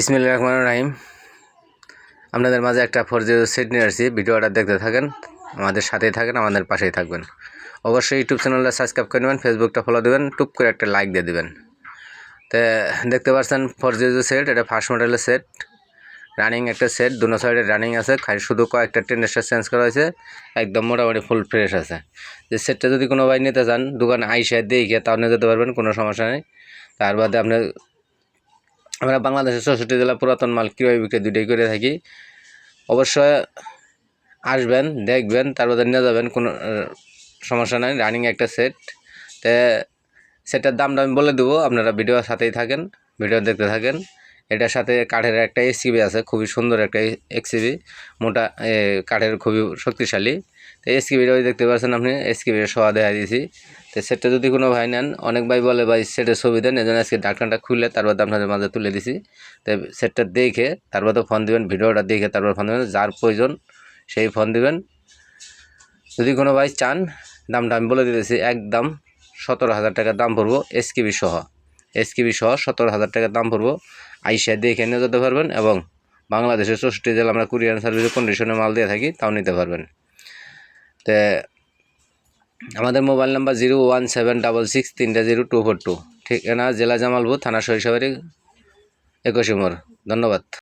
ইসমিল রহমান রাহিম। আপনাদের মাঝে একটা ফোর জিরো সেট নিয়ে আসছি। ভিডিওটা দেখতে থাকেন, আমাদের সাথেই থাকেন, আমাদের পাশেই থাকবেন। অবশ্যই ইউটিউব চ্যানেলটা সাবস্ক্রাইব করে নেবেন, ফেসবুকটা ফলো দেবেন, টুপ করে একটা লাইক দিয়ে দেবেন। তো, দেখতে পাচ্ছেন ফোর সেট, এটা ফার্স্ট মডেলের সেট। রানিং একটা সেট, দুনো সাইডে রানিং আছে, খালি শুধু কয়েকটা টেন্ডারটা চেঞ্জ করা হয়েছে, একদম মোটামুটি ফুল ফ্রেশ আছে। যে সেটটা যদি কোনো ভাই নিতে চান, দোকানে আইসা দিয়ে গিয়ে তাও যেতে পারবেন, কোনো সমস্যা নেই। তার বাদে আপনি আমরা বাংলাদেশের চৌষট্টি জেলা পুরাতন মাল কীভাবে বিক্রি দুটাই করে থাকি। অবশ্যই আসবেন, দেখবেন, তারপরে নিয়ে যাবেন, কোনো সমস্যা নাই রানিং একটা সেট তে সেটার দামটা আমি বলে দেবো, আপনারা ভিডিওর সাথেই থাকেন ভিডিও দেখতে থাকেন। এটার সাথে কাঠের একটা এসিবি আছে, খুবই সুন্দর একটা এক্সিবি মোটা কাঠের খুবই শক্তিশালী। তো এসকিবিটা ওই দেখতে পাচ্ছেন আপনি এসকিবির সহ দেখা দিয়েছি তো সেটটা যদি কোনো ভাই নেন, অনেক ভাই বলে ভাই সেটের ছবি দেন, এজন্য আজকে ডাক্তারটা খুলে তারপর আপনাদের মাঝে তুলে দিছি। তো সেটটা দেখে তারপর তো ফোন দিবেন, ভিডিওটা দেখে তারপর ফোন দেবেন, যার প্রয়োজন সেই ফোন দিবেন। যদি কোনো ভাই চান, দামটা আমি বলে দিতেছি, একদম সতেরো হাজার টাকার দাম পড়ব এসকিবি সহ। এসকিবি সহ সতেরো হাজার টাকা দাম পড়ব। আইসা দেখে নিয়ে যেতে পারবেন এবং বাংলাদেশের চৌষট্টি জেলা আমরা কুরিয়ার সার্ভিসে কন্ডিশনে মাল দিয়ে থাকি, তাও নিতে পারবেন। তো আমাদের mobile number zero one seven double six তিনটা জিরো টু ফোর টু ঠিকানা জেলা জামালপুর, থানা শৈশবের একুশে মোড় ধন্যবাদ।